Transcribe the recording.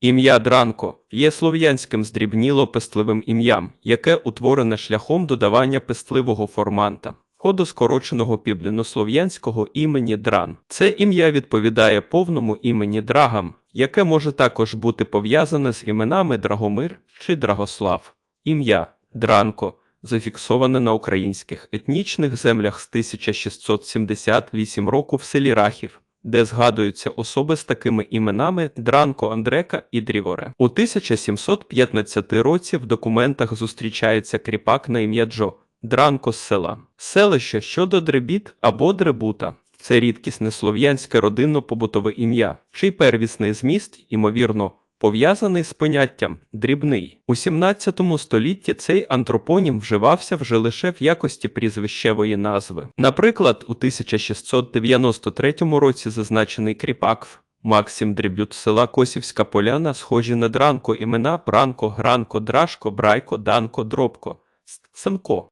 Ім'я Дранко є слов'янським здрібніло-пестливим ім'ям, яке утворене шляхом додавання пестливого форманта. Ходу скороченого південнослов'янського імені Дран. Це ім'я відповідає повному імені Драгам, яке може також бути пов'язане з іменами Драгомир чи Драгослав. Ім'я Дранко зафіксоване на українських етнічних землях з 1678 року в селі Рахів, де згадуються особи з такими іменами Дранко Андрека і Дріворе. У 1715 році в документах зустрічається кріпак на ім'я Джо Дранко з села. Селище щодо Дребіт або Дребута. Це рідкісне слов'янське родинно-побутове ім'я, чий первісний зміст, ймовірно, пов'язаний з поняттям дрібний. У 17 столітті цей антропонім вживався вже лише в якості прізвищевої назви. Наприклад, у 1693 році зазначений кріпак Максим Дрібют села Косівська Поляна схожі на дранко імена Бранко, Гранко, Драшко, Брайко, Данко, Дробко, Семко.